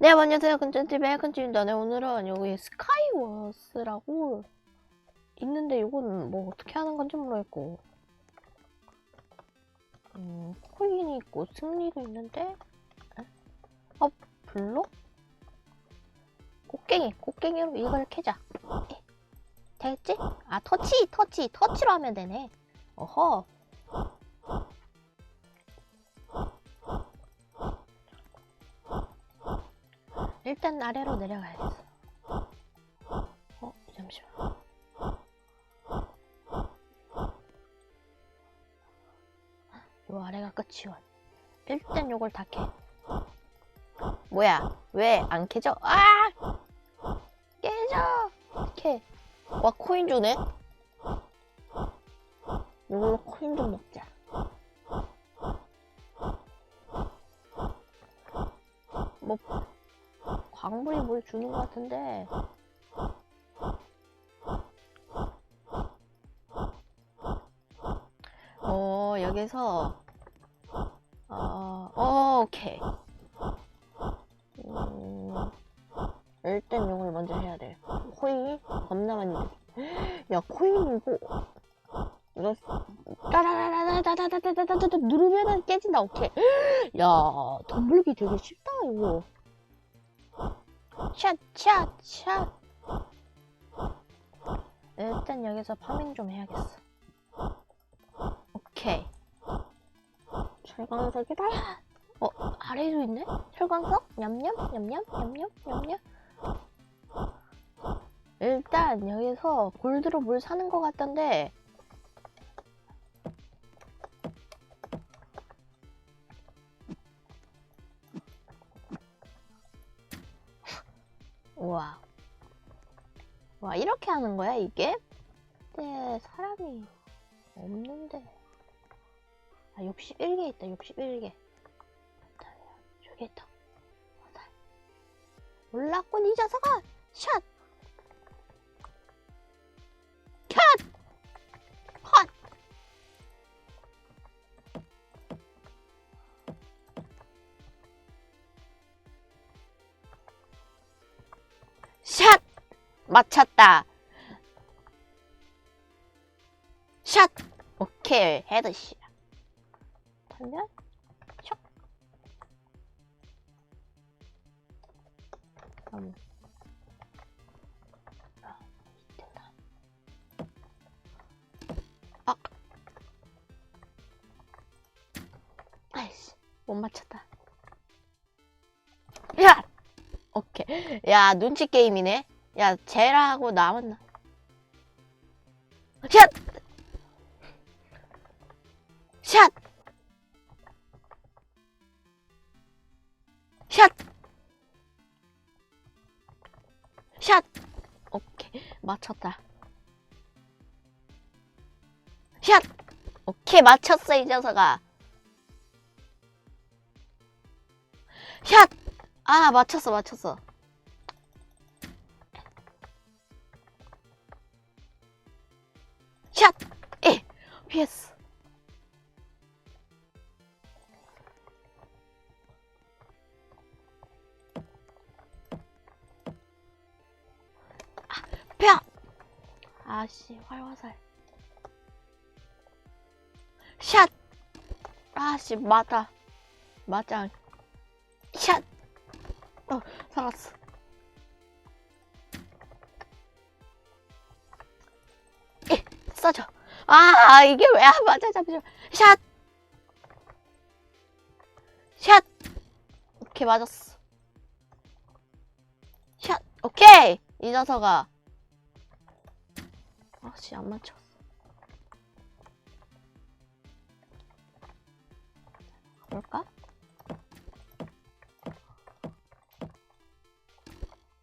네, 안녕하세요. 근처집의 근처입니다. 네, 오늘은 여기 스카이워스라고 있는데 이건 뭐 어떻게 하는 건지 모르겠고 음, 코인이 있고 승리도 있는데 에? 어, 블록? 꽃갱이, 꽃갱이로 이걸 캐자. 에, 되겠지? 아, 터치, 터치, 터치로 하면 되네. 어허. 일단 아래로 내려가야겠어. 어, 잠시만. 요 아래가 끝이원. 일단 요걸 다 캐. 뭐야? 왜 안 캐져? 아! 깨져! 캐. 와, 코인 주네? 이걸로 코인 좀 먹자. 뭐, 악물이 뭘 주는 것 같은데 어 여기서 어, 어, 오케이 음, 일단 용을 먼저 해야 돼 코인 겁나 많이 야 코인 뭐, 이거 이거 따라라라라라라라라라... 누르면은 깨진다. 오케이... 야... 덤불기 되게 쉽다. 이거! 샷, 샷, 샷. 일단 여기서 파밍 좀 해야겠어. 오케이. 철광석이다. 어, 아래에도 있네? 철광석? 냠냠, 냠냠, 냠냠, 냠냠. 일단 여기서 골드로 뭘 사는 것 같던데. 우와. 와, 이렇게 하는 거야, 이게? 근데 사람이 없는데. 아, 61개 있다, 61개. 저기 있다. 몰랐군, 이 자석아! 샷! 맞췄다. 샷! 오케이, 헤드샷. 하면, 샷. 음. 아, 못 맞췄다. 야! 오케이. 야, 눈치 게임이네. 야, 쟤라고 남은 나. 샷! 샷! 샷! 샷! 오케이. 맞췄다. 샷! 오케이. 맞췄어, 이 녀석아. 샷! 아, 맞췄어, 맞췄어. 샷! 에! 피했어. 아, 뼈! 아씨, 활화살. 샷! 아씨, 맞아. 맞아. 샷! 어, 살았어. 에, 써줘. 아, 이게 왜 안 맞아? 잠시만. 샷! 샷! 오케이, 맞았어. 샷! 오케이! 이 녀석아. 아 씨, 안 맞췄어. 가볼까?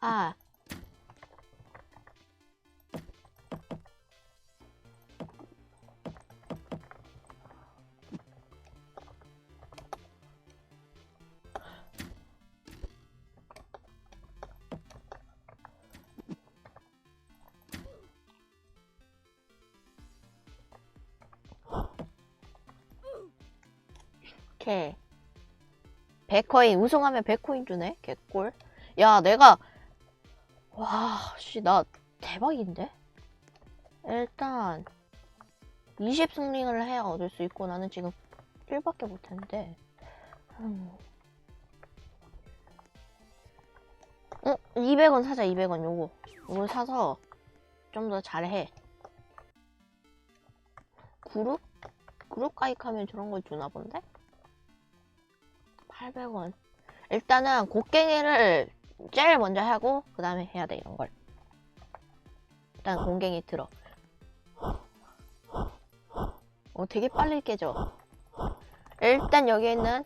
아. 오케이. 100코인 우승하면 100코인 주네 개꿀 야 내가 와 씨 나 대박인데 일단 20승링을 해야 얻을 수 있고 나는 지금 1밖에 못했는데 음. 어? 200원 사자 200원 요거 요걸 사서 좀 더 잘해 그룹? 그룹 가입하면 저런 걸 주나 본데? 800원. 일단은 곡괭이를 제일 먼저 하고 그 다음에 해야 돼 이런 걸. 일단 공갱이 들어. 어 되게 빨리 깨져. 일단 여기 있는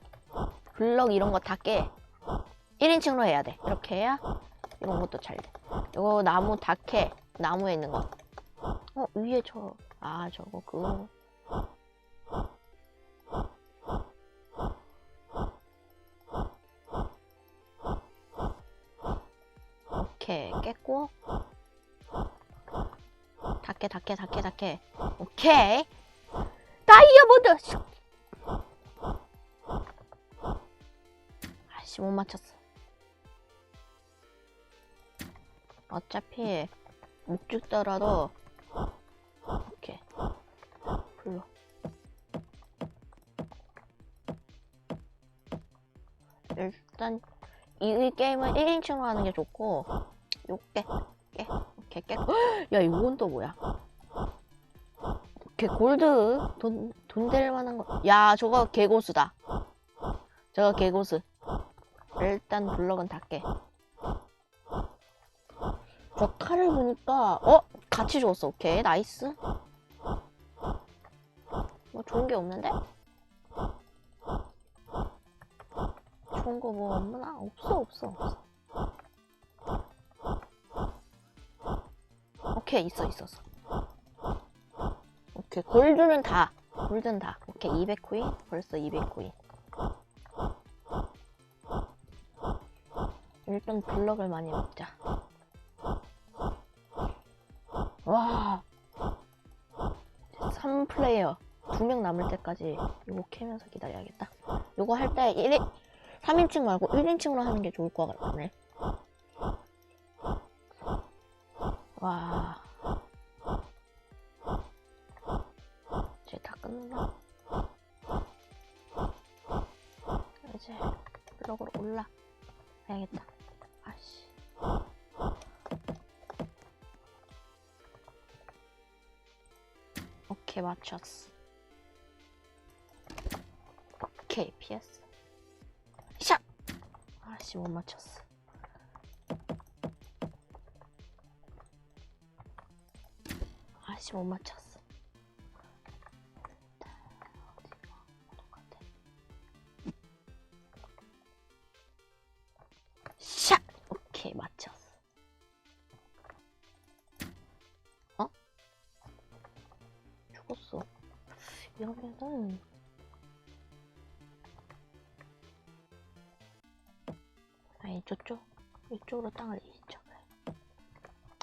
블럭 이런 거 다 깨. 1인칭으로 해야 돼. 이렇게 해야 이런 것도 잘돼. 이거 나무 다 캐. 나무에 있는 거. 어, 위에 저, 아, 저거, 그거. 오케이, 깼고. 닦게, 닦게, 닦게, 닦게. 오케이. 다이아몬드! 슉. 아씨, 못 맞췄어. 어차피, 못 죽더라도, 오케이. 불러. 일단 이, 이 게임은 1인칭으로 하는 게 좋고 요깨 깨. 오케이 깨. 헉! 야 이건 또 뭐야? 오케이 골드 돈, 돈 될 만한 거. 야 저거 개고수다. 저거 개고수. 일단 블럭은 다 깨. 저 칼을 보니까 어? 같이 줬어. 오케이 나이스. 뭐 좋은 게 없는데? 좋은 거 뭐 없나? 없어 없어 없어. 오케이 있어 있었어. 오케이 골드는 다 골드는 다. 오케이 200코인 벌써 200코인. 일단 블럭을 많이 먹자. 와. 3플레이어. 두 명 남을 때까지 이거 캐면서 기다려야겠다. 이거 할 때 1인, 3인칭 말고 1인칭으로 하는 게 좋을 것 같네. 와. 이제 다 끝났나? 이제 블럭으로 올라. 가야겠다. 아씨. 오케이, 맞췄어. 오케이, 피했어. 샷! 아씨, 못 맞췄어. 아씨, 못 맞췄어. 샷! 오케이, 맞췄어. 어? 죽었어. 이러면은 아니 저쪽 이쪽으로 땅을 이죠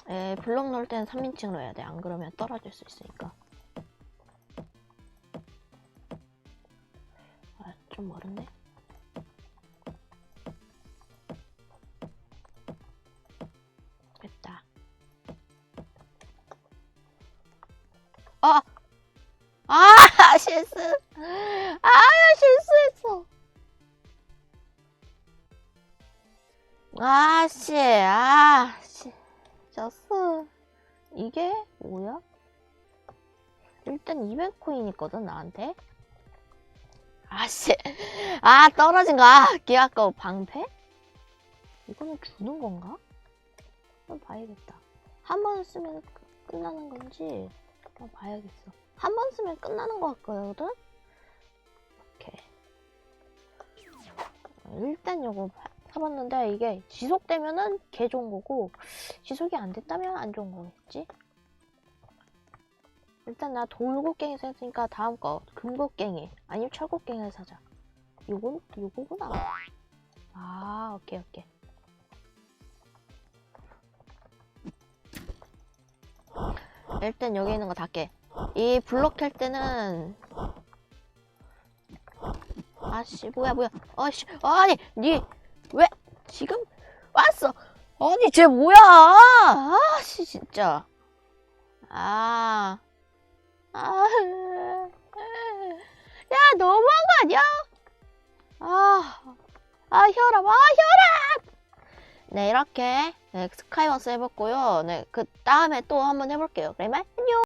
에 블럭 넣을 때는 3인칭으로 해야 돼. 안 그러면 떨어질 수 있으니까. 아, 좀 멀었네. 됐다. 아! 아, 실수! 아, 실수했어! 아, 씨. 졌어. 이게 뭐야? 일단 200코인 있거든, 나한테. 아씨. 아, 떨어진 거. 아, 개 아까워. 방패? 이거는 주는 건가? 한번 봐야겠다. 한 번 쓰면 끝- 끝나는 건지 한번 봐야겠어. 한 번 쓰면 끝나는 것 같거든? 오케이. 일단 요거 봐- 사봤는데 이게 지속되면은 개 좋은 거고 지속이 안 됐다면 안 좋은 거겠지? 일단 나 돌곡갱이 샀으니까 다음 거 금곡갱이 아니면 철곡갱이를 사자. 요건 요거구나. 아 오케이 오케이. 일단 여기 있는 거 다 깨. 이 블록 캘 때는 아씨 뭐야 뭐야 아씨 아니 니 왜 지금 왔어 아니 쟤 뭐야 아씨 진짜 아, 아, 야 너무한 거 아니야? 아, 아 혈압, 아 혈압. 네 이렇게 네, 스카이워스 해봤고요. 네그 다음에 또 한번 해볼게요. 그래 말?